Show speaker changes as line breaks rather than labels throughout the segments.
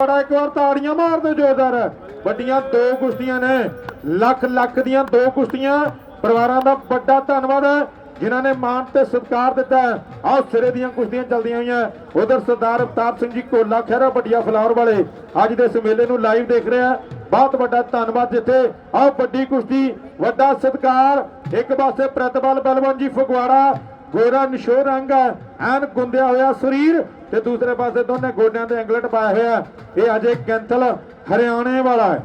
ਬੜਾ ਇੱਕ ਵਾਰ ਤਾੜੀਆਂ ਮਾਰ ਦਿਓ ਜੋਰਦਾਰ ਵੱਡੀਆਂ ਦੋ ਕੁਸ਼ਤੀਆਂ ਨੇ, ਲੱਖ ਲੱਖ ਦੀਆਂ ਦੋ ਕੁਸ਼ਤੀਆਂ। ਪਰਿਵਾਰਾਂ ਦਾ ਵੱਡਾ ਧੰਨਵਾਦ, ਜਿਨ੍ਹਾਂ ਨੇ ਮਾਣ ਤੇ ਸਤਿਕਾਰ ਦਿੱਤਾ। ਆਹ ਸਿਰੇ ਦੀਆਂ ਕੁਸ਼ਤੀਆਂ ਚੱਲਦੀਆਂ ਹੋਈਆਂ। ਉਧਰ ਸਰਦਾਰ ਅਵਤਾਰ ਸਿੰਘ ਜੀ ਕੋਲਾ ਖਹਿਰਾ ਵੱਡੀਆਂ ਫਲਾਵਰ ਵਾਲੇ ਅੱਜ ਦੇ ਇਸ ਮੇਲੇ ਨੂੰ ਲਾਈਵ ਦੇਖ ਰਿਹਾ ਬਹੁਤ ਵੱਡਾ ਧੰਨਵਾਦ ਜਿੱਥੇ। ਆਹ ਵੱਡੀ ਕੁਸ਼ਤੀ, ਵੱਡਾ ਸਤਿਕਾਰ। ਇੱਕ ਪਾਸੇ ਪ੍ਰਤਪਾਲ ਬਲਵੰਤ ਜੀ ਫਗਵਾੜਾ ਗੋਰਾ ਨਿਸ਼ੋ ਰੰਗ ਹੈ, ਐਨ ਗੁੰਦਿਆ ਹੋਇਆ ਸਰੀਰ ਤੇ ਦੂਸਰੇ ਪਾਸੇ ਦੋਨੇ ਗੋਡਿਆਂ ਤੇ ਐਂਗਲਟ ਪਾਇਆ ਹੋਇਆ ਇਹ ਅਜੇ ਕੈਂਥਲ ਹਰਿਆਣੇ ਵਾਲਾ ਹੈ।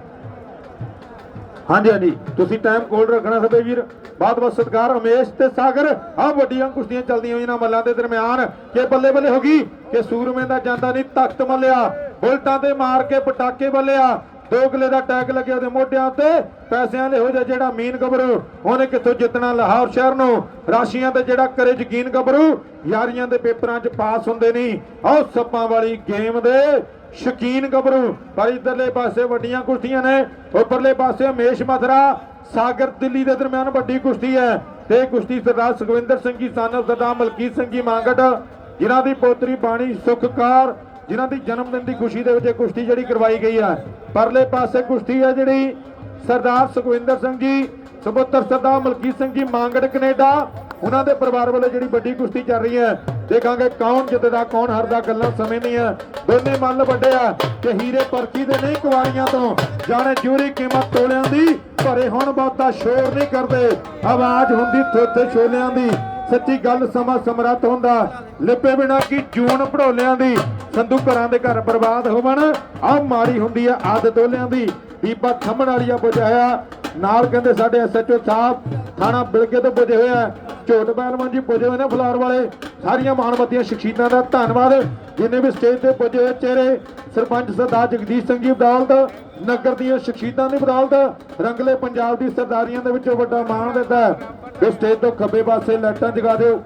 ਹਾਂਜੀ ਹਾਂਜੀ। ਤੁਸੀਂ ਟਾਈਮ ਕੋਲ ਰੱਖਣਾ ਸਭੇ ਵੀਰ। ਬਹੁਤ ਬਹੁਤ ਸਤਿਕਾਰ, ਉਮੇਸ਼ ਤੇ ਸਾਗਰ। ਆ ਵੱਡੀਆਂ ਕੁਸ਼ਤੀਆਂ ਚੱਲਦੀਆਂ ਹੋਈਆਂ ਮੱਲਾਂ ਦੇ ਦਰਮਿਆਨ। ਕਿ ਬੱਲੇ ਬੱਲੇ ਹੋ ਗਈ, ਕਿ ਸੂਰਮੇ ਦਾ ਜਾਂਦਾ ਨਹੀਂ, ਤਖਤ ਮੱਲਿਆ। ਬੁਲਟਾਂ ਤੇ ਮਾਰ ਕੇ ਪਟਾਕੇ ਬੱਲਿਆ ਦੋਗਲੇ ਦਾ ਟੈਗ ਲੱਗਿਆ ਉਹਦੇ ਮੋਢਿਆਂ ਤੇ। ਪੈਸਿਆਂ ਦੇ ਹੋ ਜਾ ਜਿਹੜਾ ਮੀਨ ਗੱਭਰੂ, ਉਹਨੇ ਕਿੱਥੋਂ ਜਿੱਤਣਾ ਲਾਹੌਰ ਸ਼ਹਿਰ ਨੂੰ? ਰਾਸ਼ੀਆਂ ਤੇ ਜਿਹੜਾ ਕਰੇ ਯਕੀਨ ਗੱਭਰੂ, ਯਾਰੀਆਂ ਦੇ ਪੇਪਰਾਂ 'ਚ ਪਾਸ ਹੁੰਦੇ ਨਹੀਂ। ਆਹ ਸੱਪਾਂ ਵਾਲੀ ਗੇਮ ਦੇ ਸ਼ਕੀਨ ਗੱਭਰੂ। ਪਰ ਇਧਰਲੇ ਪਾਸੇ ਵੱਡੀਆਂ ਕੁਸ਼ਤੀਆਂ ਨੇ। ਉੱਪਰਲੇ ਪਾਸੇ ਹਮੇਸ਼ ਮਥਰਾ, ਸਾਗਰ ਦਿੱਲੀ ਦੇ ਦਰਮਿਆਨ ਵੱਡੀ ਕੁਸ਼ਤੀ ਹੈ। ਤੇ ਕੁਸ਼ਤੀ ਸਰਦਾਰ ਸੁਖਵਿੰਦਰ ਸਿੰਘ ਜੀ ਸਾਨਵ ਸਰਦਾਰ ਮਲਕੀਤ ਸਿੰਘ ਜੀ ਮਾਂਗਟ। ਜਿਨ੍ਹਾਂ ਦੀ ਪੋਤਰੀ ਬਾਣੀ ਸੁਖਕਾਰ ਜਿਨ੍ਹਾਂ ਦੀ ਜਨਮ ਦਿਨ ਦੀ ਖੁਸ਼ੀ ਦੇ ਵਿੱਚ ਇਹ ਕੁਸ਼ਤੀ ਜਿਹੜੀ ਕਰਵਾਈ ਗਈ ਹੈ। ਪਰਲੇ ਪਾਸੇ ਕੁਸ਼ਤੀ ਹੈ ਜਿਹੜੀ ਸਰਦਾਰ ਸੁਖਵਿੰਦਰ ਸਿੰਘ ਜੀ, ਸੁਪੁੱਤਰ ਸਰਦਾਰ ਮਲਕੀਤ ਸਿੰਘ ਜੀ ਮਾਂਗੜ, ਕੈਨੇਡਾ। ਉਹਨਾਂ ਦੇ ਪਰਿਵਾਰ ਵੱਲੋਂ ਜਿਹੜੀ ਵੱਡੀ ਕੁਸ਼ਤੀ ਚੱਲ ਰਹੀ ਹੈ। ਦੇਖਾਂਗੇ ਕੌਣ ਜਿੱਤਦਾ, ਕੌਣ ਹਾਰਦਾ, ਗੱਲਾਂ ਸਮੇਂ ਦੀਆਂ। ਦੋਨੇ ਮੱਲ ਵੱਡੇ ਆ ਕਿ ਹੀਰੇ ਪਰਚੀ ਦੇ ਨਹੀਂ ਕੁਵਾਰੀਆਂ ਤੋਂ। ਜਾਣੇ ਜੂਰੀ ਕੀਮਤ ਤੋਲਿਆਂ ਦੀ, ਭਰੇ ਹੁਣ ਬਹੁਤਾ ਸ਼ੋਰ ਨਹੀਂ ਕਰਦੇ। ਆਵਾਜ਼ ਹੁੰਦੀ ਥੋਥੇ ਛੋਲਿਆਂ ਦੀ। ਸੱਚੀ ਗੱਲ ਸਮਾਂ ਸਮਰੱਥ ਹੁੰਦਾ। ਲਿਪੇ ਬਿਨਾ ਕੀ ਜੂਨ ਪੜੋਲਿਆਂ ਦੀ, ਸੰਧੂ ਘਰਾਂ ਦੇ ਘਰ ਬਰਬਾਦ ਹੋਵਣ। ਆ ਮਾੜੀ ਹੁੰਦੀ ਆ ਆਦਤ ਓਲਿਆਂ ਦੀ। ਬੀਬਾ ਥੰਮਣ ਵਾਲੀਆ ਬੁਝਾਇਆ ਨਾਲ ਕਹਿੰਦੇ ਸਾਡੇ ਐਸਐਚਓ ਸਾਹਿਬ, ਥਾਣਾ ਬਿਲਕੇ ਤੋਂ ਪੁੱਜੇ ਹੋਏ ਆ। ਝੋਟ ਪਹਿਲਵਾਨ ਜੀ ਪੁੱਜੇ ਹੋਏ ਨੇ ਫਲਾਰ ਵਾਲੇ। ਸਾਰੀਆਂ ਮਾਨਮਤੀਆਂ ਸ਼ਖਸੀਅਤਾਂ ਦਾ ਧੰਨਵਾਦ। ਜਿੰਨੇ ਵੀ ਸਟੇਜ ਤੇ ਪੁੱਜੇ ਹੋਏ ਚਿਹਰੇ, ਸਰਪੰਚ ਸਰਦਾਰ ਜਗਦੀਸ਼ ਸਿੰਘ ਜੀ ਬਦੌਲਤ, ਨਗਰ ਦੀਆਂ ਸ਼ਖਸੀਅਤਾਂ ਦੀ ਬਦੌਲਤ, ਰੰਗਲੇ ਪੰਜਾਬ ਦੀ ਸਰਦਾਰੀਆਂ ਦੇ ਵਿੱਚੋਂ ਵੱਡਾ ਮਾਣ ਦਿੱਤਾ ਹੈ। ਤੇ ਸਟੇਜ ਤੋਂ ਖੱਬੇ ਪਾਸੇ ਲਾਈਟਾਂ ਜਗਾ ਦਿਓ।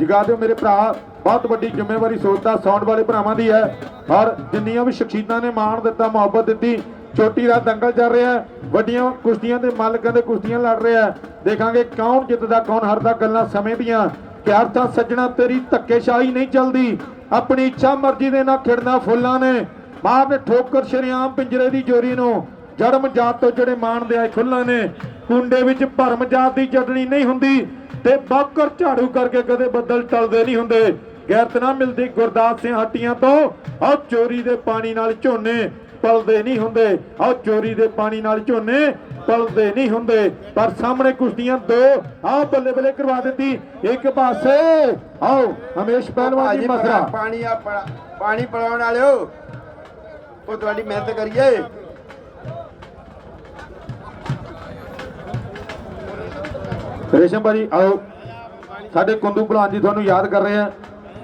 ਜਗਾ ਦਿਓ ਮੇਰੇ ਭਰਾ, ਬਹੁਤ ਵੱਡੀ ਜ਼ਿੰਮੇਵਾਰੀ ਸੋਚਦਾ ਸਾਊਂਡ ਵਾਲੇ ਭਰਾਵਾਂ ਦੀ ਹੈ। ਔਰ ਜਿੰਨੀਆਂ ਵੀ ਸ਼ਖਸੀਅਤਾਂ ਨੇ ਮਾਣ ਦਿੱਤਾ, ਮੁਹੱਬਤ ਦਿੱਤੀ ਛੋਟੀ ਦਾ ਦੰਗਲ ਚੱਲ ਰਿਹਾ ਵੱਡੀਆਂ ਕੁਸ਼ਤੀਆਂ ਦੇ ਮਾਲਕਾਂ ਦੇ ਕੁਸ਼ਤੀਆਂ ਲੜ ਰਿਹਾ ਦੇਖਾਂਗੇ ਕੌਣ ਜਿੱਤਦਾ, ਕੌਣ ਹਾਰਦਾ, ਗੱਲਾਂ ਸਮੇਂ ਦੀਆਂ। ਕਿ ਤਾਂ ਸੱਜਣਾ, ਤੇਰੀ ਧੱਕੇਸ਼ਾਹੀ ਨਹੀਂ ਚੱਲਦੀ। ਆਪਣੀ ਇੱਛਾ ਮਰਜ਼ੀ ਦੇ ਨਾਲ ਖਿੜਨਾ ਫੁੱਲਾਂ ਨੇ। ਮਾਰਨੇ ਠੋਕਰ ਸ਼ਰਿਆਮ ਪਿੰਜਰੇ ਦੀ ਜੋਰੀ ਨੂੰ। ਜੜਮ ਜਾਤ ਤੋਂ ਜਿਹੜੇ ਮਾਣਦੇ ਆਏ ਖੁੱਲਾਂ ਨੇ। ਕੁੰਡੇ ਵਿੱਚ ਭਰਮ ਜਾਤ ਦੀ ਚਟਣੀ ਨਹੀਂ ਹੁੰਦੀ ਤੇ ਬਾਕਰ ਝਾੜੂ ਕਰਕੇ ਕਦੇ ਬੱਦਲ ਟਲਦੇ ਨਹੀਂ ਹੁੰਦੇ। ਗੈਰਤ ਨਾ ਮਿਲਦੀ ਗੁਰਦਾਸ ਸਿੰਘ ਹੱਟੀਆਂ ਤੋਂ। ਆਹ ਚੋਰੀ ਦੇ ਪਾਣੀ ਨਾਲ ਝੋਨੇ। ਪਲਦੇ ਨਹੀਂ ਹੁੰਦੇ। ਆਹ ਚੋਰੀ ਦੇ ਪਾਣੀ ਨਾਲ ਝੋਨੇ ਪਲਦੇ ਨਹੀਂ ਹੁੰਦੇ। ਪਰ ਸਾਹਮਣੇ ਕੁਸ਼ਤੀਆਂ ਦੋ ਆਹ ਬੱਲੇ ਬੱਲੇ ਕਰਵਾ ਦਿੱਤੀ। ਇੱਕ ਪਾਸੇ ਆਓ ਹਮੇਸ਼ ਪਹਿਲਵਾਨ ਜੀ ਮਸਰਾ।
ਪਾਣੀ ਆ ਪਾਣੀ ਪਿਲਾਉਣ ਵਾਲਿਓ ਉਹ ਤੁਹਾਡੀ ਮਿਹਨਤ ਕਰੀਏ।
ਰੇਸ਼ਮ ਭਾਜੀ ਆਓ ਸਾਡੇ ਕੁੰਦੂ ਭਲਵਾਨ ਜੀ ਤੁਹਾਨੂੰ ਯਾਦ ਕਰ ਰਹੇ ਆ।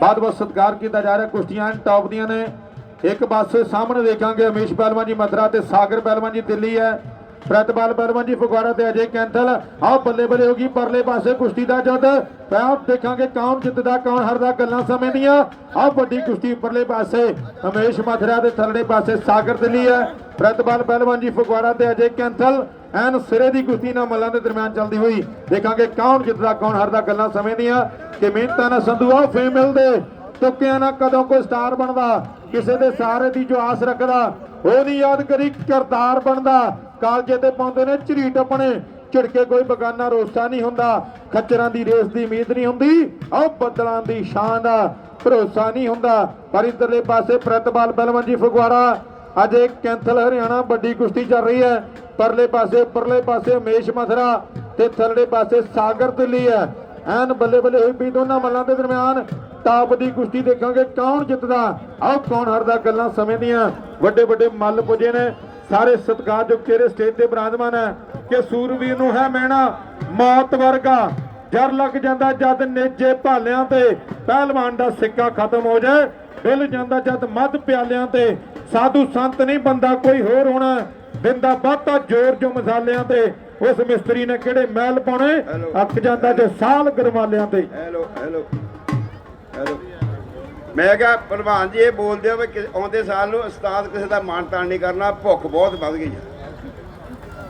ਬਹੁਤ ਬਹੁਤ ਸਤਿਕਾਰ ਕੀਤਾ ਜਾ ਰਿਹਾ ਕੁਸ਼ਤੀਆਂ ਟੌਪ ਦੀਆਂ ਨੇ। ਇੱਕ ਪਾਸੇ ਸਾਹਮਣੇ ਦੇਖਾਂਗੇ ਹਮੇਸ਼ ਪਹਿਲਵਾਨ ਜੀ ਮਥਰਾ ਤੇ ਸਾਗਰ ਪਹਿਲਵਾਨ ਜੀ ਦਿੱਲੀ ਹੈ। ਪ੍ਰਤਪਾਲ ਪਹਿਲਵਾਨ ਜੀ ਫਗਵਾੜਾ ਤੇ ਅਜੇ ਕੈਂਥਲ। ਆਓ ਬੱਲੇ ਬੱਲੇ ਹੋਗੀ ਪਰਲੇ ਪਾਸੇ ਕੁਸ਼ਤੀ ਦਾ ਜੁੱਧ ਆਓ ਦੇਖਾਂਗੇ ਕੌਣ ਜਿੱਤਦਾ, ਕੌਣ ਹਾਰਦਾ ਗੱਲਾਂ ਸਮੇਂ ਦੀਆਂ। ਆਓ ਵੱਡੀ ਕੁਸ਼ਤੀ ਪਰਲੇ ਪਾਸੇ ਹਮੇਸ਼ ਮਥਰਾ ਦੇ ਥੱਲੜੇ ਪਾਸੇ ਸਾਗਰ ਦਿੱਲੀ ਹੈ। ਪ੍ਰਤਪਾਲ ਪਹਿਲਵਾਨ ਜੀ ਫਗਵਾੜਾ ਤੇ ਅਜੇ ਕੈਂਥਲ। ਐਨ ਸਿਰੇ ਦੀ ਕੁਸ਼ਤੀ ਨਾਲ ਮੱਲਾਂ ਦੇ ਦਰਮਿਆਨ ਚੱਲਦੀ ਹੋਈ ਦੇਖਾਂਗੇ ਕੌਣ ਜਿੱਤਦਾ, ਕੌਣ ਹਾਰਦਾ ਗੱਲਾਂ ਸਮੇਂ ਦੀਆਂ। ਕਿ ਮਿਹਨਤਾਂ ਨਾਲ ਸੰਧੂ ਆ ਫੇਮ ਮਿਲਦੇ ਤੁੱਕਿਆਂ ਨਾਲ ਕਦੋਂ ਕੋਈ ਸਟਾਰ ਬਣਦਾ? ਕਿਸੇ ਦੇ ਸਾਰੇ ਦੀ ਜੋ ਆਸ ਰੱਖਦਾ, ਉਹ ਨਹੀਂ ਯਾਦ ਕਰੀ ਕਰਤਾਰ ਬਣਦਾ। ਕਾਲਜੇ ਤੇ ਪਾਉਂਦੇ ਨੇ ਝਰੀਟ ਆਪਣੇ, ਝਿੜਕੇ ਕੋਈ ਬਗਾਨਾ ਰੋਸਾ ਨਹੀਂ ਹੁੰਦਾ। ਖੱਚਰਾਂ ਦੀ ਰੇਸ ਦੀ ਉਮੀਦ ਨਹੀਂ ਹੁੰਦੀ, ਆਹ ਬੱਦਲਾਂ ਦੀ ਸ਼ਾਨ ਦਾ ਭਰੋਸਾ ਨਹੀਂ ਹੁੰਦਾ। ਪਰ ਇਧਰਲੇ ਪਾਸੇ ਪ੍ਰਤਪਾਲ ਬਲਵੰਤ ਜੀ ਫਗਵਾੜਾ, ਅੱਜ ਇਹ ਕੈਂਥਲ ਹਰਿਆਣਾ ਵੱਡੀ ਕੁਸ਼ਤੀ ਚੱਲ ਰਹੀ ਹੈ। ਪਰਲੇ ਪਾਸੇ ਪਰਲੇ ਪਾਸੇ ਹਮੇਸ਼ ਮਥਰਾ ਤੇ ਥੱਲੇ ਪਾਸੇ ਸਾਗਰ ਦਿੱਲੀ ਹੈ। ਐਨ ਬੱਲੇ ਬੱਲੇ ਹੋਈ ਵੀ ਦੋਨਾਂ ਮੱਲਾਂ ਦੇ ਦਰਮਿਆਨ। ਟਾਪ ਦੀ ਕੁਸ਼ਤੀ ਦੇਖਾਂਗੇ ਕੌਣ ਜਿੱਤਦਾ? ਆਓ ਕੌਣ ਹਾਰਦਾ ਗੱਲਾਂ ਸਮੇਂ ਦੀਆਂ? ਵੱਡੇ ਵੱਡੇ ਮੱਲ ਪੁੱਜੇ ਨੇ। ਸਾਰੇ ਸਤਿਕਾਰਯੋਗ ਚਿਹਰੇ ਸਟੇਜ ਤੇ ਬਰਾਜਮਾਨ ਹੈ। ਕਿ ਸੂਰਵੀਰ ਨੂੰ ਹੈ ਮੈਣਾ ਮੌਤ ਵਰਗਾ। ਜਰ ਲੱਗ ਜਾਂਦਾ ਜਦ ਨੇਜੇ ਭਾਲਿਆਂ ਤੇ। ਪਹਿਲਵਾਨ ਦਾ ਸਿੱਕਾ ਖਤਮ ਹੋ ਜਾਏ ਡੁੱਲ ਜਾਂਦਾ ਜਦ ਮੱਧ ਪਿਆਲਿਆਂ ਤੇ। ਸਾਧੂ ਸੰਤ ਨਹੀਂ ਬੰਦਾ ਕੋਈ ਹੋਰ ਹੋਣਾ। ਦਿੰਦਾ ਬਾਤਾ ਜ਼ੋਰ ਜੋ ਮਸਾਲਿਆਂ ਤੇ। ਉਸ ਮਿਸਤਰੀ ਨੇ ਕਿਹੜੇ ਮਹਿਲ ਪਾਉਣੇ। ਅੱਕ ਜਾਂਦਾ ਜੇ ਸਾਲ ਗਰਮਾਲਿਆਂ ਤੇ।
ਹੈਲੋ ਹੈਲੋ ਹੈਲੋ ਮੈਂ ਕਿਹਾ ਪ੍ਰਧਾਨ ਜੀ, ਇਹ ਬੋਲਦੇ ਹੋ ਕਿ ਆਉਂਦੇ ਸਾਲ ਨੂੰ ਉਸਤਾਦ ਕਿਸੇ ਦਾ ਮਾਣ ਤਾਣ ਨਹੀਂ ਕਰਨਾ, ਭੁੱਖ ਬਹੁਤ ਵੱਧ ਗਈ ਆ।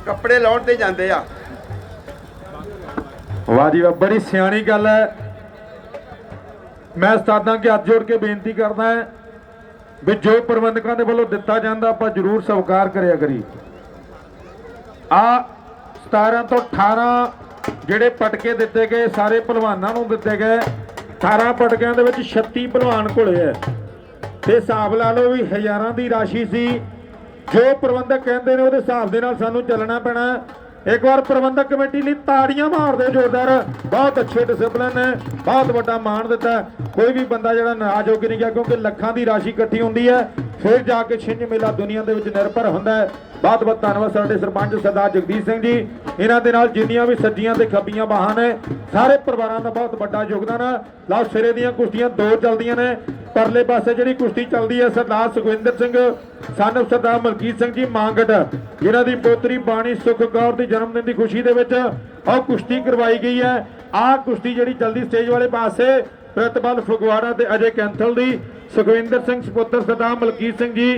ਕੱਪੜੇ ਲਾਉਣ ਤੇ ਜਾਂਦੇ ਆ।
ਵਾਹ ਜੀ, ਵਾਹ, ਬੜੀ ਸਿਆਣੀ ਗੱਲ ਹੈ। ਮੈਂ ਉਸਤਾਦਾਂ ਕੇ ਹੱਥ ਜੋੜ ਕੇ ਬੇਨਤੀ ਕਰਦਾ ਹਾਂ ਵੀ ਜੋ ਪ੍ਰਬੰਧਕਾਂ ਦੇ ਵੱਲੋਂ ਦਿੱਤਾ ਜਾਂਦਾ, ਆਪਾਂ ਜ਼ਰੂਰ ਸਵੀਕਾਰ ਕਰਿਆ ਕਰੀ ਆ 17 ਤੋਂ 18 ਜਿਹੜੇ ਪਟਕੇ ਦਿੱਤੇ ਗਏ, ਸਾਰੇ ਪਹਿਲਵਾਨਾਂ ਨੂੰ ਦਿੱਤੇ ਗਏ। 18 ਪਟਕਿਆਂ ਦੇ ਵਿੱਚ 36 ਪਹਿਲਵਾਨ ਘੁਲੇ ਐ। ਤੇ ਹਿਸਾਬ ਲਾ ਲਓ ਵੀ ਹਜ਼ਾਰਾਂ ਦੀ ਰਾਸ਼ੀ ਸੀ। ਜੋ ਪ੍ਰਬੰਧਕ ਕਹਿੰਦੇ ਨੇ ਉਹਦੇ ਹਿਸਾਬ ਦੇ ਨਾਲ ਸਾਨੂੰ ਚੱਲਣਾ ਪੈਣਾ। ਇੱਕ ਵਾਰ ਪ੍ਰਬੰਧਕ ਕਮੇਟੀ ਲਈ ਤਾੜੀਆਂ ਮਾਰਦੇ ਜ਼ੋਰਦਾਰ। ਬਹੁਤ ਅੱਛੇ ਡਿਸਪਲਿਨ ਨੇ, ਬਹੁਤ ਵੱਡਾ ਮਾਣ ਦਿੱਤਾ ਕੋਈ ਵੀ ਬੰਦਾ ਜਿਹੜਾ ਨਾਰਾਜ਼ ਹੋ ਕੇ ਨਹੀਂ ਗਿਆ, ਕਿਉਂਕਿ ਲੱਖਾਂ ਦੀ ਰਾਸ਼ੀ ਇਕੱਠੀ ਹੁੰਦੀ ਹੈ। ਫਿਰ ਜਾ ਕੇ ਛਿੰਝ ਮੇਲਾ ਦੁਨੀਆ ਦੇ ਵਿੱਚ ਨਿਰਭਰ ਹੁੰਦਾ ਹੈ। ਬਹੁਤ ਬਹੁਤ ਧੰਨਵਾਦ ਸਾਡੇ ਸਰਪੰਚ ਸਰਦਾਰ ਜਗਦੀਸ਼ ਸਿੰਘ ਜੀ। ਇਹਨਾਂ ਦੇ ਨਾਲ ਜਿੰਨੀਆਂ ਵੀ ਸੱਜੀਆਂ ਤੇ ਖੱਬੀਆਂ ਬਾਹਾਂ ਨੇ, ਸਾਰੇ ਪਰਿਵਾਰਾਂ ਦਾ ਬਹੁਤ ਵੱਡਾ ਯੋਗਦਾਨ ਹੈ। ਲਓ, ਸਿਰੇ ਦੀਆਂ ਕੁਸ਼ਤੀਆਂ ਦੋ ਚੱਲਦੀਆਂ ਨੇ। ਪਰਲੇ ਪਾਸੇ ਜਿਹੜੀ ਕੁਸ਼ਤੀ ਚੱਲਦੀ ਹੈ, ਸਰਦਾਰ ਸੁਖਵਿੰਦਰ ਸਿੰਘ ਸਨ ਸਰਦਾਰ ਮਲਕੀਤ ਸਿੰਘ ਜੀ ਮਾਂਗਟ, ਜਿਨ੍ਹਾਂ ਦੀ ਪੋਤਰੀ ਬਾਣੀ ਸੁਖ ਕੌਰ ਦੀ ਜਨਮ ਦਿਨ ਦੀ ਖੁਸ਼ੀ ਦੇ ਵਿੱਚ ਉਹ ਕੁਸ਼ਤੀ ਕਰਵਾਈ ਗਈ ਹੈ। ਆਹ ਕੁਸ਼ਤੀ ਜਿਹੜੀ ਚੱਲਦੀ ਸਟੇਜ ਵਾਲੇ ਪਾਸੇ, ਪ੍ਰਤਪਾਲ ਫਗਵਾੜਾ ਤੇ ਅਜੇ ਕੈਂਥਲ ਦੀ ਸੁਖਵਿੰਦਰ ਸਿੰਘ ਸੁਪੁੱਤਰ ਸਰਦਾਰ ਮਲਕੀਤ ਸਿੰਘ ਜੀ,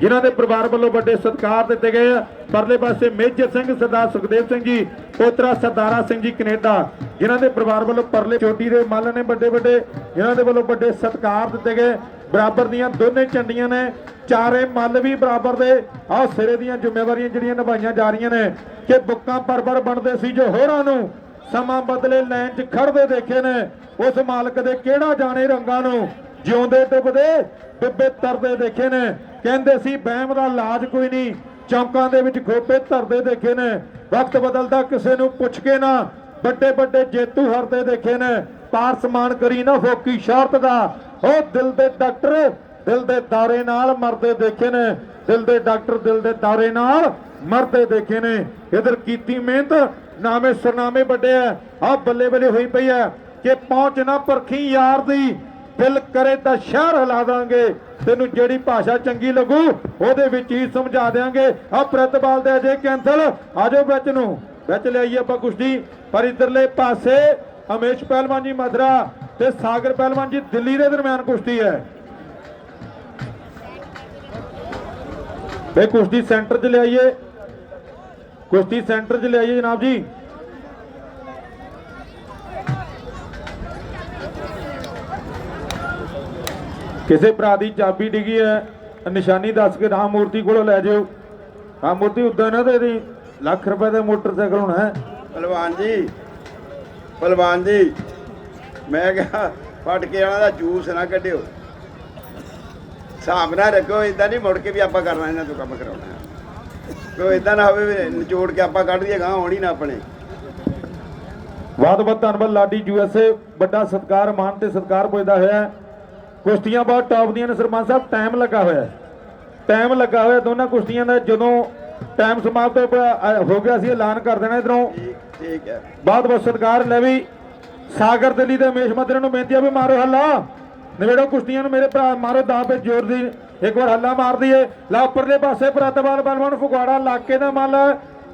ਜਿਨ੍ਹਾਂ ਦੇ ਪਰਿਵਾਰ ਵੱਲੋਂ ਵੱਡੇ ਸਤਿਕਾਰ ਦਿੱਤੇ ਗਏ ਆ। ਪਰਲੇ ਪਾਸੇ ਮੇਜਰ ਸਿੰਘ ਸਰਦਾਰ ਸੁਖਦੇਵ ਸਿੰਘ ਜੀ, ਪੋਤਰਾ ਸਰਦਾਰਾ ਸਿੰਘ ਜੀ ਕੈਨੇਡਾ, ਜਿਨ੍ਹਾਂ ਦੇ ਪਰਿਵਾਰ ਵੱਲੋਂ ਪਰਲੇ ਚੋਟੀ ਦੇ ਮੱਲ ਨੇ ਵੱਡੇ ਵੱਡੇ, ਜਿਨ੍ਹਾਂ ਦੇ ਵੱਲੋਂ ਵੱਡੇ ਸਤਿਕਾਰ ਦਿੱਤੇ ਗਏ। ਬਰਾਬਰ ਦੀਆਂ ਦੋਨੇ ਝੰਡੀਆਂ ਨੇ, ਚਾਰੇ ਮੱਲ ਵੀ ਬਰਾਬਰ ਦੇ। ਆਹ ਸਿਰੇ ਦੀਆਂ ਜ਼ਿੰਮੇਵਾਰੀਆਂ ਜਿਹੜੀਆਂ ਨਿਭਾਈਆਂ ਜਾ ਰਹੀਆਂ ਨੇ, ਕਿ ਬੁੱਕਾਂ ਪਰਬਰ ਬਣਦੇ ਸੀ, ਜੋ ਹੋਰਾਂ ਨੂੰ ਸਮਾਂ ਬਦਲੇ ਲੈਣ 'ਚ ਖੜਦੇ ਦੇਖੇ ਨੇ, ਉਸ ਮਾਲਕ ਦੇ ਕਿਹੜਾ ਜਾਣੇ ਰੰਗਾਂ ਨੂੰ। ਜਿਉਂਦੇ ਡੁੱਬਦੇ, ਡੁੱਬੇ ਤਰਦੇ ਦੇਖੇ ਨੇ। ਕਹਿੰਦੇ ਸੀ ਬਹਿਮ ਦਾ ਇਲਾਜ ਕੋਈ ਨਹੀਂ। ਚੌਂਕਾਂ ਦੇ ਵਿੱਚ ਖੋਪੇ ਧਰਦੇ ਦੇਖੇ ਨੇ। ਵਕਤ ਬਦਲਦਾ ਕਿਸੇ ਨੂੰ ਪੁੱਛ ਕੇ ਨਾ। ਵੱਡੇ ਵੱਡੇ ਜੇਤੂ ਹਰਦੇ ਦੇਖੇ ਨੇ। ਪਾਰ ਸਮਾਨ ਕਰੀ ਨਾ ਫੋਕੀ ਸ਼ਰਤ ਦਾ। ਉਹ ਦਿਲ ਦੇ ਡਾਕਟਰ, ਦਿਲ ਦੇ ਦੌਰੇ ਨਾਲ ਮਰਦੇ ਦੇਖੇ ਨੇ। ਦਿਲ ਦੇ ਡਾਕਟਰ, ਦਿਲ ਦੇ ਦੌਰੇ ਨਾਲ ਮਰਦੇ ਦੇਖੇ ਨੇ। ਇਧਰ ਕੀਤੀ ਮਿਹਨਤ, ਨਾਮੇ ਸਰਨਾਮੇ ਵੱਡੇ ਆ ਆ ਬੱਲੇ ਬੱਲੇ ਹੋਈ ਪਈ ਆ ਕਿ ਪਹੁੰਚ ਨਾ ਪਰਖੀ ਯਾਰ ਦੀ। ਦਿਲ ਕਰੇ ਤਾਂ ਸ਼ਹਿਰ ਹਿਲਾ ਦਾਂਗੇ। ਤੈਨੂੰ ਜਿਹੜੀ ਭਾਸ਼ਾ ਚੰਗੀ ਲੱਗੂ, ਉਹਦੇ ਵਿੱਚ ਹੀ ਸਮਝਾ ਦਿਆਂਗੇ। ਆ ਪ੍ਰਤਪਾਲ ਦੇ ਅਜੇ ਕੈਂਸਲ। ਆਜੋ ਵਿੱਚ ਨੂੰ। ਵਿੱਚ ਲਿਆਈਏ ਆਪਾਂ ਕੁਸ਼ਤੀ। ਪਰ ਇਧਰਲੇ ਪਾਸੇ ਅਮੇਸ਼ ਪਹਿਲਵਾਨ ਜੀ ਮਧਰਾ ਤੇ ਸਾਗਰ ਪਹਿਲਵਾਨ ਜੀ ਦਿੱਲੀ ਦੇ ਦਰਮਿਆਨ ਕੁਸ਼ਤੀ ਹੈ। ਬੇ ਕੁਸ਼ਤੀ ਸੈਂਟਰ 'ਚ ਲਿਆਈਏ। ਕੁਸ਼ਤੀ ਸੈਂਟਰ 'ਚ ਲਿਆਈਏ ਜਨਾਬ ਜੀ। ਕਿਸੇ ਭਰਾ ਦੀ ਚਾਬੀ ਡਿੱਗੀ ਹੈ ਨਿਸ਼ਾਨੀ ਦੱਸ ਕੇ ਰਾਮ ਮੂਰਤੀ ਕੋਲੋਂ ਲੈ ਜਾਓ ਰਾਮ ਮੂਰਤੀ ਉਦਾਂ ਨਾ ਤੇ ਇਹਦੀ ਲੱਖ ਰੁਪਏ ਦਾ ਮੋਟਰਸਾਈਕਲ ਹੋਣਾ ਹੈ।
ਪਹਿਲਵਾਨ ਜੀ ਪਹਿਲਵਾਨ ਜੀ ਮੈਂ ਕਿਹਾ ਫਟਕੇ ਵਾਲਾ ਦਾ ਜੂਸ ਨਾ ਕੱਢਿਓ। ਹਿਸਾਬ ਨਾਲ ਰੱਖੋ ਇਦਾਂ ਨਹੀਂ ਮੁੜ ਕੇ ਵੀ ਆਪਾਂ ਕਰਨਾ ਇਹਨਾਂ ਤੋਂ ਕੰਮ ਕਰਾਉਣਾ ਕੋਈ ਇਦਾਂ ਨਾ ਹੋਵੇ ਵੀ ਨਿਚੋੜ ਕੇ ਆਪਾਂ ਕੱਢ ਦਈਏ ਗਾਂ ਹੋਣੀ ਨਾ ਆਪਣੇ।
ਬਹੁਤ ਬਹੁਤ ਧੰਨਵਾਦ ਲਾਡੀ ਯੂਐਸਏ ਵੱਡਾ ਸਤਕਾਰ ਮਾਨ ਤੇ ਸਤਕਾਰ ਪੁੱਜਦਾ ਹੋਇਆ ਹੈ। ਕੁਸ਼ਤੀਆਂ ਬਹੁਤ ਟੌਪ ਦੀਆਂ ਨੇ ਸਰਪੰਚ ਸਾਹਿਬ ਟਾਈਮ ਲੱਗਾ ਹੋਇਆ ਟਾਈਮ ਲੱਗਾ ਹੋਇਆ ਦੋਨਾਂ ਕੁਸ਼ਤੀਆਂ ਦਾ ਜਦੋਂ ਟਾਈਮ ਸਮਾਪਤ ਹੋ ਗਿਆ- ਸੀ ਐਲਾਨ ਕਰ ਦੇਣਾ ਇਧਰੋਂ।
ਠੀਕ ਹੈ।
ਬਹੁਤ ਬਹੁਤ ਸਤਿਕਾਰ ਲੈ ਵੀ ਸਾਗਰ ਦਿੱਲੀ ਦੇ ਹਮੇਸ਼ ਮਦਰੇ ਨੂੰ ਬੇਨਤੀ ਆ ਵੀ ਮਾਰੋ ਹੱਲਾ। ਨਵੇੜੋ ਕੁਸ਼ਤੀਆਂ ਨੂੰ ਮੇਰੇ ਭਰਾ ਮਾਰੋ ਦਾਅ ਤੇ ਜ਼ੋਰ ਦੀ। ਇੱਕ ਵਾਰ ਹੱਲਾ ਮਾਰ ਦਈਏ। ਲਾ ਉੱਪਰਲੇ ਪਾਸੇ ਪ੍ਰਤਪਾਲ ਬਲਵਾਨ ਫਗਵਾੜਾ ਇਲਾਕੇ ਦਾ ਮੱਲ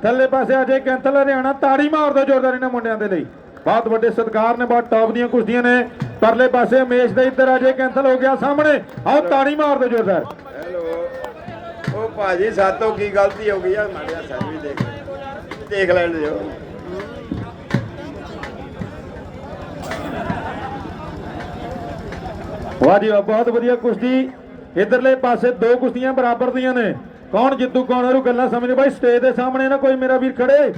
ਥੱਲੇ ਪਾਸੇ ਅਜੇ ਕੈਂਥਲ ਹਰਿਆਣਾ ਤਾੜੀ ਮਾਰ ਦਿਓ ਜ਼ੋਰਦਾਰ ਇਹਨਾਂ ਮੁੰਡਿਆਂ ਦੇ ਲਈ। ਬਹੁਤ ਵੱਡੇ ਸਤਿਕਾਰ ਨੇ ਬਹੁਤ ਟੌਪ ਦੀਆਂ ਕੁਸ਼ਤੀਆਂ ਨੇ। ਪਰਲੇ ਪਾਸੇ ਹਮੇਸ਼ ਦੇ ਇੱਧਰ ਅਜੇ ਕੈਂਥਲ ਹੋ ਗਿਆ ਸਾਹਮਣੇ। ਆਓ ਤਾੜੀ ਮਾਰ ਦਿਓ ਜ਼ੋਰਦਾਰ।
ਹੈਲੋ। ਉਹ ਭਾਜੀ ਸਾਤੋਂ ਕੀ ਗਲਤੀ ਹੋ ਗਈ ਆ? ਮਾਰਿਆ ਸਰ ਵੀ ਦੇਖ ਦੇਖ ਲੈਣ ਦਿਓ।
ਵਾਹ ਜੀ ਬਹੁਤ ਵਧੀਆ ਕੁਸ਼ਤੀ। ਇਧਰਲੇ ਪਾਸੇ ਦੋ ਕੁਸ਼ਤੀਆਂ ਬਰਾਬਰ ਦੀਆਂ ਨੇ। ਕੌਣ ਜਿੱਤੂ ਕੌਣ ਹਾਰੂ ਗੱਲਾਂ ਸਮਝ ਬਾਈ ਸਟੇਜ ਦੇ ਸਾਹਮਣੇ ਨਾ ਕੋਈ ਮੇਰਾ ਵੀਰ ਖੜੇ।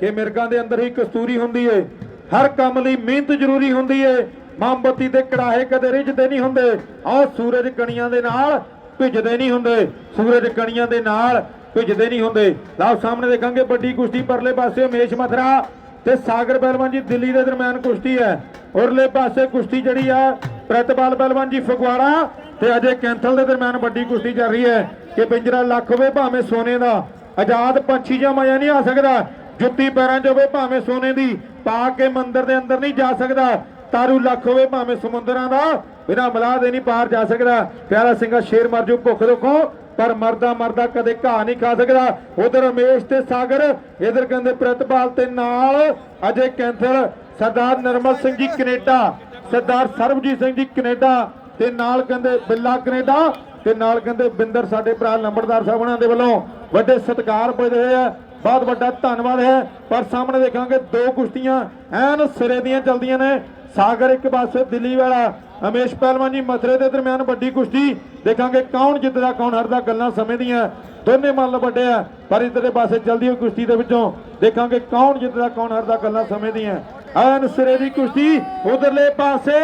ਕਿ ਮਿਰਗਾਂ ਦੇ ਅੰਦਰ ਹੀ ਕਸਤੂਰੀ ਹੁੰਦੀ ਏ। ਹਰ ਕੰਮ ਲਈ ਮਿਹਨਤ ਜ਼ਰੂਰੀ ਹੁੰਦੀ ਏ। ਮੋਮਬੱਤੀ ਦੇ ਕੜਾਹੇ ਕਦੇ ਰਿਝਦੇ ਨਹੀਂ ਹੁੰਦੇ। ਆਹ ਸੂਰਜ ਕਣੀਆਂ ਦੇ ਨਾਲ ਭਿੱਜਦੇ ਨਹੀਂ ਹੁੰਦੇ। ਸੂਰਜ ਕਣੀਆਂ ਦੇ ਨਾਲ ਭਿੱਜਦੇ ਨਹੀਂ ਹੁੰਦੇ। ਲਓ, ਸਾਹਮਣੇ ਦੇਖਾਂਗੇ ਵੱਡੀ ਕੁਸ਼ਤੀ ਪਰਲੇ ਪਾਸੇ ਹਮੇਸ਼ ਮਥਰਾ ਤੇ ਸਾਗਰ ਪਹਿਲਵਾਨ ਜੀ ਦਿੱਲੀ ਦੇ ਦਰਮਿਆਨ ਕੁਸ਼ਤੀ ਹੈ। ਉਰਲੇ ਪਾਸੇ ਕੁਸ਼ਤੀ ਜਿਹੜੀ ਆ, ਪ੍ਰਤਪਾਲ ਪਹਿਲਵਾਨ ਜੀ ਫਗਵਾੜਾ ਤੇ ਅਜੇ ਕੈਂਥਲ ਦੇ ਦਰਮਿਆਨ ਵੱਡੀ ਕੁਸ਼ਤੀ ਚੱਲ ਰਹੀ ਹੈ ਕਿ ਪਿੰਜਰਾ ਲੱਖ ਹੋਵੇ ਭਾਵੇਂ ਸੋਨੇ ਦਾ। ਆਜ਼ਾਦ ਪੰਛੀ ਜਾਂ ਮਜ਼ਾ ਨਹੀਂ ਆ ਸਕਦਾ। ਜੁੱਤੀ ਪੈਰਾਂ 'ਚ ਹੋਵੇ ਭਾਵੇਂ ਸੋਨੇ ਦੀ, ਪਾ ਕੇ ਮੰਦਰ ਦੇ ਅੰਦਰ ਨਹੀਂ ਜਾ ਸਕਦਾ। ਤਾਰੂ ਲੱਖ ਹੋਵੇ ਭਾਵੇਂ ਸਮੁੰਦਰਾਂ ਦਾ, ਬਿਨਾ ਮਲਾਹ ਦੇ ਨਹੀਂ ਪਾਰ ਜਾ ਸਕਦਾ। ਪਿਆਰਾ ਸਿੰਘਾ, ਸ਼ੇਰ ਮਰ ਜੂ ਭੁੱਖ ਦੇਖੋ, ਪਰ ਮਰਦਾ ਮਰਦਾ ਕਦੇ ਘਾਹ ਨਹੀਂ ਖਾ ਸਕਦਾ। ਉਧਰ ਰਮੇਸ਼ ਤੇ ਸਾਗਰ, ਇਧਰ ਕਹਿੰਦੇ ਪ੍ਰਤਪਾਲ ਤੇ ਨਾਲ, ਅਜੇ ਕੈਂਥਲ, ਸਰਦਾਰ ਨਰਮਲ ਸਿੰਘ ਜੀ ਕੈਨੇਡਾ, ਸਰਦਾਰ ਸਰਬਜੀਤ ਸਿੰਘ ਜੀ ਕੈਨੇਡਾ, ਤੇ ਨਾਲ ਕਹਿੰਦੇ ਬਿੱਲਾ ਕੈਨੇਡਾ, ਤੇ ਨਾਲ ਕਹਿੰਦੇ ਬਿੰਦਰ ਸਾਡੇ ਭਰਾ ਲੰਬੜਦਾਰ ਸਾਹਿਬ ਸਾਹਿਬਾਨਾਂ ਦੇ ਵੱਲੋਂ ਵੱਡੇ ਸਤਿਕਾਰ ਪੁੱਜਦੇ ਹੋਏ ਆ। ਬਹੁਤ ਵੱਡਾ ਧੰਨਵਾਦ ਹੈ, ਪਰ ਸਾਹਮਣੇ ਦੇਖਾਂਗੇ ਦੋ ਕੁਸ਼ਤੀਆਂ ਐਨ ਸਿਰੇ ਦੀਆਂ ਚਲਦੀਆਂ ਨੇ। ਸਾਗਰ ਇੱਕ ਪਾਸੇ, ਦਿੱਲੀ ਵਾਲਾ। ਹਮੇਸ਼ ਪਹਿਲਵਾਨ ਜੀ, ਮਥਰੇ ਦੇ ਦਰਮਿਆਨ ਵੱਡੀ ਕੁਸ਼ਤੀ। ਦੇਖਾਂਗੇ ਕੌਣ ਜਿੱਤਦਾ, ਕੌਣ ਹਾਰਦਾ ਗੱਲਾਂ ਸਮੇਂ ਦੀਆਂ। ਦੋਨੇ ਮੱਲ ਵੱਡੇ ਆ, ਪਰ ਇਧਰਲੇ ਪਾਸੇ ਚਲਦੀ ਹੋਈ ਕੁਸ਼ਤੀ ਦੇ ਵਿੱਚੋਂ ਦੇਖਾਂਗੇ ਕੌਣ ਜਿੱਤਦਾ, ਕੌਣ ਹਾਰਦਾ ਗੱਲਾਂ ਸਮੇਂ ਦੀਆਂ। ਐਨ ਸਿਰੇ ਦੀ ਕੁਸ਼ਤੀ, ਉਧਰਲੇ ਪਾਸੇ।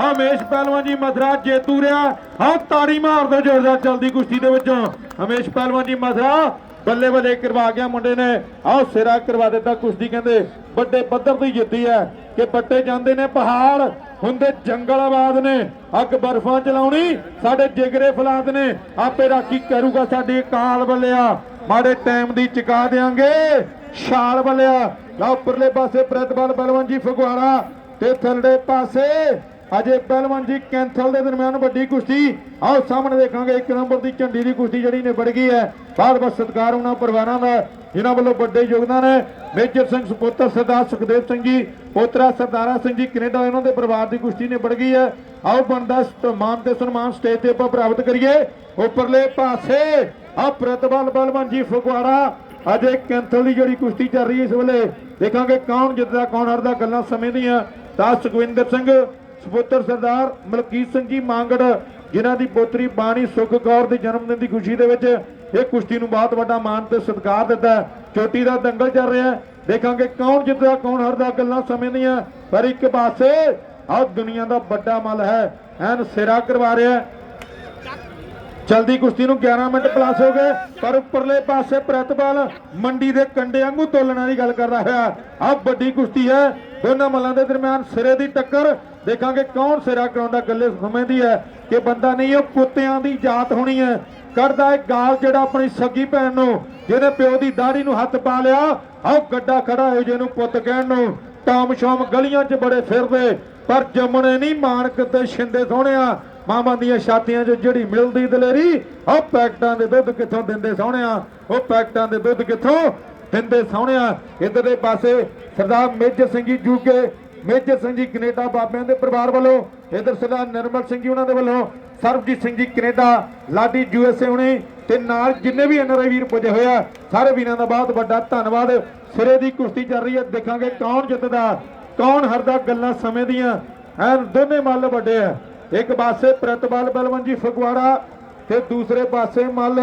ਹਮੇਸ਼ ਪਹਿਲਵਾਨ ਜੀ ਮਧਰਾ ਜੇਤੂ ਰਿਹਾ। ਹਾਂ ਤਾੜੀ ਮਾਰਦੇ ਜ਼ੋਰਦਾਰ ਚਲਦੀ ਕੁਸ਼ਤੀ ਦੇ ਵਿੱਚੋਂ। ਹਮੇਸ਼ ਪਹਿਲਵਾਨ ਜੀ ਮਧਰਾ ਬੱਲੇ ਬੱਲੇ ਕਰਵਾ ਗਿਆ ਮੁੰਡੇ ਨੇ। ਆਹ ਸਿਰਾ ਕਰਵਾ ਦਿੱਤਾ ਕੁਸ਼ਤੀ ਕਹਿੰਦੇ। ਵੱਡੇ ਪੱਧਰ ਦੀ ਜਿੱਤੀ ਹੈ ਕਿ ਪੱਟੇ ਜਾਂਦੇ ਨੇ ਪਹਾੜ, ਹੁੰਦੇ ਜੰਗਲ ਆਬਾਦ ਨੇ। ਅੱਗ ਬਰਫਾਂ ਚਲਾਉਣੀ, ਸਾਡੇ ਜਿਗਰੇ ਫਲਾਦ ਨੇ। ਆਪੇ ਰਾਖੀ ਕਰੂਗਾ ਸਾਡੀ ਕਾਲ ਬੱਲਿਆ। ਮਾੜੇ ਟਾਈਮ ਦੀ ਚੁਕਾ ਦੇਾਂਗੇ ਛਾਲ ਬੱਲਿਆ। ਲਓ ਉੱਪਰਲੇ ਪਾਸੇ ਪ੍ਰਤਪਾਲ ਬਲਵੰਤ ਜੀ ਫਗਵਾੜਾ ਤੇ ਥੱਲੇ ਪਾਸੇ। ਅਜੇ ਪਹਿਲਵਾਨ ਜੀ ਕੈਂਥਲ ਦੇ ਦਰਮਿਆਨ ਵੱਡੀ ਕੁਸ਼ਤੀ। ਆਓ ਸਾਹਮਣੇ ਦੇਖਾਂਗੇ, ਇੱਕ ਨੰਬਰ ਦੀ ਝੰਡੀ ਦੀ ਕੁਸ਼ਤੀ ਜਿਹੜੀ ਨਿਬੜ ਗਈ ਹੈ। ਬਾਅਦ ਬਸ ਸਤਿਕਾਰ ਉਹਨਾਂ ਪਰਿਵਾਰਾਂ ਦਾ, ਜਿਨ੍ਹਾਂ ਵੱਲੋਂ ਵੱਡੇ ਯੋਗਦਾਨ ਹੈ। ਮੇਜਰ ਸਿੰਘ ਸੁਪੁੱਤਰ ਸਰਦਾਰ ਸੁਖਦੇਵ ਸਿੰਘ ਜੀ, ਪੋਤਰਾ ਸਰਦਾਰਾ ਸਿੰਘ ਜੀ, ਕੈਨੇਡਾ ਇਹਨਾਂ ਦੇ ਪਰਿਵਾਰ ਦੀ ਕੁਸ਼ਤੀ ਨਿਬੜ ਗਈ ਹੈ। ਆਓ ਬਣਦਾ ਸਨਮਾਨ ਤੇ ਸਨਮਾਨ ਸਟੇਜ ਤੇ ਆਪਾਂ ਪ੍ਰਾਪਤ ਕਰੀਏ। ਉੱਪਰਲੇ ਪਾਸੇ ਆ ਪ੍ਰਤਪਾਲ ਬਲਵੰਤ ਜੀ ਫਗਵਾੜਾ। ਅਜੇ ਕੈਂਥਲ ਦੀ ਜਿਹੜੀ ਕੁਸ਼ਤੀ ਚੱਲ ਰਹੀ ਹੈ ਇਸ ਵੇਲੇ, ਦੇਖਾਂਗੇ ਕੌਣ ਜਿੱਤਦਾ, ਕੌਣ ਹਾਰਦਾ ਗੱਲਾਂ ਸਮੇਂ ਦੀਆਂ। ਤਾਂ ਸੁਖਵਿੰਦਰ ਸਿੰਘ ਸਪੁੱਤਰ ਸਰਦਾਰ ਮਲਕੀਤ ਸਿੰਘ ਜੀ ਮਾਂਗੜ, ਜਿਨ੍ਹਾਂ ਦੀ ਪੋਤਰੀ ਬਾਣੀ ਸੁਖ ਕੌਰ ਦੇ ਜਨਮ ਦਿਨ ਦੀ ਖੁਸ਼ੀ ਦੇ ਵਿੱਚ ਇਹ ਕੁਸ਼ਤੀ ਨੂੰ ਬਹੁਤ ਵੱਡਾ ਮਾਣ ਤੇ ਸਤਿਕਾਰ ਦਿੱਤਾ ਚੋਟੀ ਦਾ ਦੰਗਲ ਚੱਲ ਰਿਹਾ ਦੇਖਾਂਗੇ ਕੌਣ ਜਿੱਤਦਾ, ਕੌਣ ਹਾਰਦਾ, ਗੱਲਾਂ ਸਮੇਂ ਦੀਆਂ। ਪਰ ਇੱਕ ਪਾਸੇ ਆਹ ਦੁਨੀਆ ਦਾ ਵੱਡਾ ਮੱਲ ਹੈ। ਐਨ ਸਿਰਾ ਕਰਵਾ ਰਿਹਾ ਹੈ। ਚਲਦੀ ਕੁਸ਼ਤੀ ਨੂੰ 11 ਮਿੰਟ ਪਲੱਸ ਹੋ ਗਏ, ਪਰ ਉੱਪਰਲੇ ਪਾਸੇ ਪ੍ਰਤਪਾਲ ਮੰਡੀ ਦੇ ਕੰਡੇ ਵਾਂਗੂ ਤੋਲਣ ਦੀ ਗੱਲ ਕਰਦਾ ਹੋਇਆ। ਆਹ ਵੱਡੀ ਕੁਸ਼ਤੀ ਹੈ। ਦੋਨਾਂ ਮੱਲਾਂ ਦੇ ਦਰਮਿਆਨ ਸਿਰੇ ਦੀ ਟੱਕਰ ਦੇਖਾਂਗੇ ਕੌਣ ਸਿਰਾ ਕਰਾਉਂਦਾ ਗੱਲੇ ਸਮਝਦੀ ਹੈ ਕਿ ਬੰਦਾ ਨਹੀਂ, ਉਹ ਕੁੱਤਿਆਂ ਦੀ ਜਾਤ ਹੋਣੀ ਹੈ। ਕਰਦਾ ਹੈ ਗਾਲ ਜਿਹੜਾ ਆਪਣੀ ਸੱਗੀ ਭੈਣ ਨੂੰ, ਜਿਹਦੇ ਪਿਓ ਦੀ ਦਾੜੀ ਨੂੰ ਹੱਥ ਪਾ ਲਿਆ, ਆਹ ਗੱਡਾ ਖੜਾ ਹੋ ਜਿਹਨੂੰ ਪੁੱਤ ਕਹਿਣ ਨੂੰ, ਟਾਮ ਸ਼ਾਮ ਗਲੀਆਂ 'ਚ ਬੜੇ ਫਿਰਦੇ, ਪਰ ਜੰਮਣੇ ਨਹੀਂ ਮਾਨਕ ਤੇ ਛਿੰਦੇ ਸੋਹਣਿਆ। ਮਾਮਾ ਦੀਆਂ ਛਾਤੀਆਂ 'ਚ ਜਿਹੜੀ ਮਿਲਦੀ ਦਲੇਰੀ ਉਹ ਪੈਕਟਾਂ ਦੇ ਦੁੱਧ ਕਿੱਥੋਂ ਦਿੰਦੇ ਸੋਹਣਿਆ? ਉਹ ਪੈਕਟਾਂ ਦੇ ਦੁੱਧ ਕਿੱਥੋਂ ਦਿੰਦੇ ਸੋਹਣਿਆ? ਇਧਰ ਦੇ ਪਾਸੇ ਸਰਦਾਰ major Singh ji ਜੂਕੇ major Singh ji Canada ਬਾਬਿਆਂ ਦੇ ਪਰਿਵਾਰ ਵੱਲੋਂ ਇਧਰ ਸਰਦਾਰ ਨਿਰਮਲ ਸਿੰਘ ਜੀ ਉਹਨਾਂ ਦੇ ਵੱਲੋਂ ਸਰਬਜੀਤ ਸਿੰਘ ਜੀ ਕੈਨੇਡਾ ਲਾਡੀ ਯੂਐਸਏ ਹੁਣੇ ਤੇ ਨਾਲ ਜਿੰਨੇ ਵੀ ਐਨਆਰਆਈ ਵੀਰ ਪੁੱਜੇ ਹੋਇਆ ਸਾਰੇ ਵੀਰਾਂ ਦਾ ਬਹੁਤ ਵੱਡਾ ਧੰਨਵਾਦ। ਸਿਰੇ ਦੀ ਕੁਸ਼ਤੀ ਚੱਲ ਰਹੀ ਹੈ ਦੇਖਾਂਗੇ ਕੌਣ ਜਿੱਤਦਾ ਕੌਣ ਹਰਦਾ ਗੱਲਾਂ ਸਮੇਂ ਦੀਆਂ। ਐਨ ਦੋਨੇ ਮੱਲ ਵੱਡੇ ਆ। ਇੱਕ ਪਾਸੇ ਪ੍ਰਤਪਾਲ ਬਲਵੰਤ ਜੀ ਫਗਵਾੜਾ ਤੇ ਦੂਸਰੇ ਪਾਸੇ ਮੱਲ।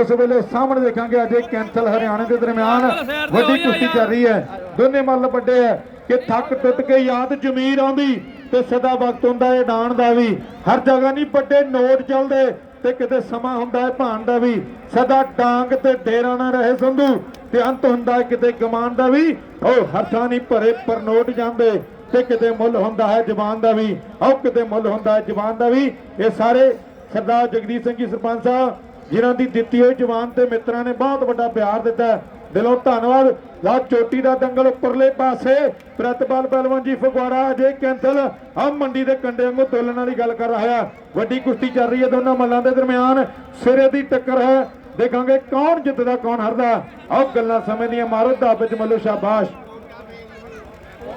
ਇਸ ਵੇਲੇ ਸਾਹਮਣੇ ਦੇਖਾਂਗੇ ਅਜੇ ਕੈਂਥਲ ਹਰਿਆਣੇ ਦੇ ਦਰਮਿਆਨ ਵੱਡੀ ਕੁਸ਼ਤੀ ਚੱਲ ਰਹੀ ਹੈ। ਦੋਨੇ ਮੱਲ ਵੱਡੇ ਆ। ਕਿ ਥੱਕ ਟੁੱਟ ਕੇ ਯਾਦ ਜ਼ਮੀਰ ਆਉਂਦੀ ਤੇ ਸਦਾ ਵਕਤ ਹੁੰਦਾ ਏ ਡਾਣ ਦਾ ਵੀ। ਹਰ ਜਗ੍ਹਾ ਨਹੀਂ ਵੱਡੇ ਨੋਟ ਚੱਲਦੇ ਤੇ ਕਿਤੇ ਸਮਾਂ ਹੁੰਦਾ ਹੈ ਭਾਣ ਦਾ ਵੀ। ਸਦਾ ਡਾਂਗ ਤੇ ਡੇਰਾ ਨਾ ਰਹੇ ਸੰਧੂ ਤੇ ਅੰਤ ਹੁੰਦਾ ਹੈ ਕਿਤੇ ਗਮਾਨ ਦਾ ਵੀ। ਉਹ ਹਰਥਾਂ ਨਹੀਂ ਭਰੇ ਪਰਨੋਟ ਜਾਂਦੇ ਤੇ ਕਿਤੇ ਮੁੱਲ ਹੁੰਦਾ ਹੈ ਜ਼ਬਾਨ ਦਾ ਵੀ। ਉਹ ਕਿਤੇ ਮੁੱਲ ਹੁੰਦਾ ਹੈ ਜ਼ਬਾਨ ਦਾ ਵੀ। ਇਹ ਸਾਰੇ ਸਰਦਾਰ ਜਗਦੀਪ ਸਿੰਘ ਜੀ ਸਰਪੰਚ ਸਾਹਿਬ, ਜਿਨ੍ਹਾਂ ਦੀ ਦਿੱਤੀ ਹੋਈ ਜ਼ਬਾਨ ਤੇ ਮਿੱਤਰਾਂ ਨੇ ਬਹੁਤ ਵੱਡਾ ਪਿਆਰ ਦਿੱਤਾ। ਦਿਲੋਂ ਧੰਨਵਾਦ। ਲਾ ਚੋਟੀ ਦਾ ਦੰਗਲ ਉੱਪਰਲੇ ਪਾਸੇ। ਪ੍ਰਤਪਾਲ ਪਹਿਲਵਾਨ ਜੀ ਫਗਵਾੜਾ ਅਜੇ ਕੈਂਥਲ ਆ ਮੰਡੀ ਦੇ ਕੰਡੇ ਵਾਂਗੂ ਤੋਲਣ ਵਾਲੀ ਗੱਲ ਕਰ ਰਿਹਾ ਹੈ ਵੱਡੀ ਕੁਸ਼ਤੀ ਚੱਲ ਰਹੀ ਹੈ ਦੋਨਾਂ ਮੱਲਾਂ ਦੇ ਦਰਮਿਆਨ। ਸਿਰੇ ਦੀ ਟੱਕਰ ਹੈ। ਦੇਖਾਂਗੇ ਕੌਣ ਜਿੱਤਦਾ, ਕੌਣ ਹਾਰਦਾ। ਆਓ ਗੱਲਾਂ ਸਮੇਂ ਦੀਆਂ ਮਾਰੋ। ਦਾ ਵਿੱਚ ਮੱਲੋ ਸ਼ਾਬਾਸ਼।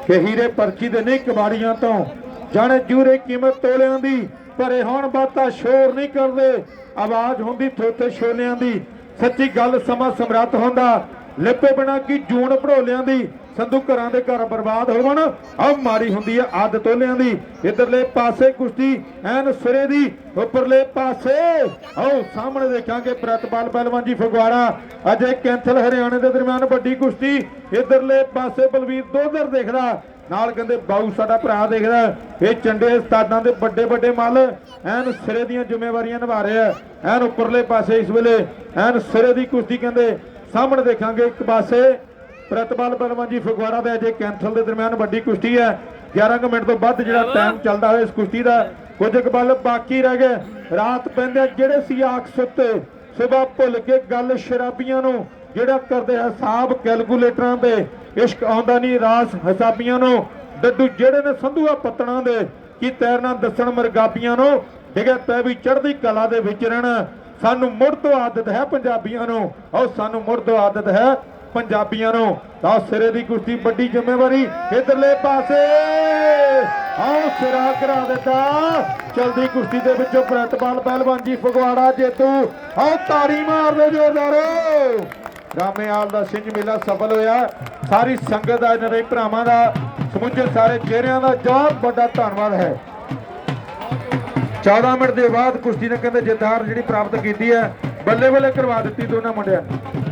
ਕਿ ਹੀਰੇ ਪਰਚੀ ਦੇ ਨਹੀਂ ਕਬਾੜੀਆਂ ਤੋਂ। ਜਾਣੇ ਜੂਰੇ ਕੀਮਤ ਤੋਲਿਆਂ ਦੀ। ਭਰੇ ਹੋਣ ਬਾਤਾਂ ਸ਼ੋਰ ਨਹੀਂ ਕਰਦੇ। ਆਵਾਜ਼ ਹੁੰਦੀ ਥੋਥੇ ਛੋਲਿਆਂ ਦੀ। ਸੱਚੀ ਗੱਲ ਸਮਾਂ ਸਮਰੱਥ ਹੁੰਦਾ। ਲਿਪੇ ਬਣਾ ਕੀ ਜੂਨ ਭੜੋਲਿਆਂ ਦੀ, ਸੰਧੂ ਘਰਾਂ ਦੇ ਘਰ ਬਰਬਾਦ ਹੋਵਣ? ਆ ਮਾਰੀ ਹੁੰਦੀ ਆ ਅੱਧ ਤੋਲਿਆਂ ਦੀ। ਇਧਰਲੇ ਪਾਸੇ ਕੁਸ਼ਤੀ, ਐਨ ਸਿਰੇ ਦੀ, ਉੱਪਰਲੇ ਪਾਸੇ। ਆਓ ਸਾਹਮਣੇ ਦੇਖਾਂਗੇ ਪ੍ਰਤਪਾਲ ਪਹਿਲਵਾਨ ਜੀ ਫਗਵਾੜਾ। ਅਜੇ ਕੈਂਥਲ ਹਰਿਆਣੇ ਦੇ ਦਰਮਿਆਨ ਵੱਡੀ ਕੁਸ਼ਤੀ। ਇਧਰਲੇ ਪਾਸੇ ਬਲਵੀਰ ਦੋਦਰ ਦੇਖਦਾ। ਨਾਲ ਕਹਿੰਦੇ ਬਾਊ ਸਾਡਾ ਭਰਾ ਦੇਖਦਾ। ਇਹ ਚੰਡੇ ਉਸਤਾਦਾਂ ਦੇ ਵੱਡੇ ਵੱਡੇ ਮੱਲ। ਐਨ ਸਿਰੇ ਦੀਆਂ ਜ਼ਿੰਮੇਵਾਰੀਆਂ ਨਿਭਾ ਰਿਹਾ। ਐਨ ਉੱਪਰਲੇ ਪਾਸੇ ਇਸ ਵੇਲੇ ਐਨ ਸਿਰੇ ਦੀ ਕੁਸ਼ਤੀ ਕਹਿੰਦੇ ਸਾਹਮਣੇ ਦੇਖਾਂਗੇ ਇੱਕ ਪਾਸੇ ਪ੍ਰਤਪਾਲ ਬਲਵਨ ਜੀ ਫਗਵਾੜਾ ਦੇ ਅਜੇ ਕੈਂਥਲ ਦੇ ਦਰਮਿਆਨ ਵੱਡੀ ਕੁਸ਼ਤੀ ਹੈ। 11 ਕੁ ਮਿੰਟ ਤੋਂ ਵੱਧ ਜਿਹੜਾ ਟਾਈਮ ਚੱਲਦਾ ਹੋਇਆ ਇਸ ਕੁਸ਼ਤੀ ਦਾ। ਕੁਝ ਕੁ ਬਲ ਬਾਕੀ ਰਹਿ ਗਏ। ਰਾਤ ਪੈਂਦੇ ਜਿਹੜੇ ਸੀ ਆਖ ਸੁੱਤੇ ਸਵੇਰ ਭੁੱਲ ਕੇ ਗੱਲ ਸ਼ਰਾਬੀਆਂ ਨੂੰ ਜਿਹੜਾ ਕਰਦੇ ਹਿਸਾਬ ਕੈਲਕੂਲੇਟਰਾਂ ਦੇ ਇਸ਼ਕ ਆਉਂਦਾ ਨਹੀਂ ਰਾਸ ਹਿਸਾਬੀਆਂ ਨੂੰ। ਡੱਡੂ ਜਿਹੜੇ ਨੇ ਸੰਧੂਆ ਪਤਣਾ ਦੇ ਕੀ ਤੈਰਨਾ ਦੱਸਣ ਮਰਗਾਬੀਆਂ ਨੂੰ। ਡਿਗੇ ਤੈ ਵੀ ਚੜ੍ਹਦੀ ਕਲਾ ਦੇ ਵਿੱਚ ਰਹਿਣਾ। ਸਾਨੂੰ ਮੁੜ ਤੋਂ ਆਦਤ ਹੈ ਪੰਜਾਬੀਆਂ ਨੂੰ। ਆਓ, ਸਾਨੂੰ ਮੁੜ ਤੋਂ ਆਦਤ ਹੈ ਪੰਜਾਬੀਆਂ ਨੂੰ। ਤਾਂ ਸਿਰੇ ਦੀ ਕੁਸ਼ਤੀ ਵੱਡੀ ਜ਼ਿੰਮੇਵਾਰੀ ਇਧਰਲੇ ਪਾਸੇ। ਆਓ, ਸਿਰਾ ਕਰਾ ਦਿੱਤਾ। ਚਲਦੀ ਕੁਸ਼ਤੀ ਦੇ ਵਿੱਚੋਂ ਪ੍ਰਤਪਾਲ ਪਹਿਲਵਾਨ ਜੀ ਫਗਵਾੜਾ, ਜੇਤੂ। ਆਓ, ਤਾੜੀ ਮਾਰ ਦਿਓ ਜ਼ੋਰਦਾਰੋ। ਰਾਮੇਆਲ ਦਾ ਸਿੰਘ ਮੇਲਾ ਸਫਲ ਹੋਇਆ। ਸਾਰੀ ਸੰਗਤ ਦਾ ਨਰੇ ਭਰਾਵਾਂ ਦਾ, ਸਮੁੱਚੇ ਸਾਰੇ ਚਿਹਰਿਆਂ ਦਾ, ਬਹੁਤ ਵੱਡਾ ਧੰਨਵਾਦ ਹੈ। 14 ਮਿੰਟ ਦੇ ਬਾਅਦ ਕੁਸ਼ਤੀ ਨੇ ਕਹਿੰਦੇ ਜਿੱਤ ਹਾਰ ਜਿਹੜੀ ਪ੍ਰਾਪਤ ਕੀਤੀ ਹੈ, ਬੱਲੇ ਬੱਲੇ ਕਰਵਾ ਦਿੱਤੀ ਦੋਨਾਂ ਮੁੰਡਿਆਂ ਨੇ।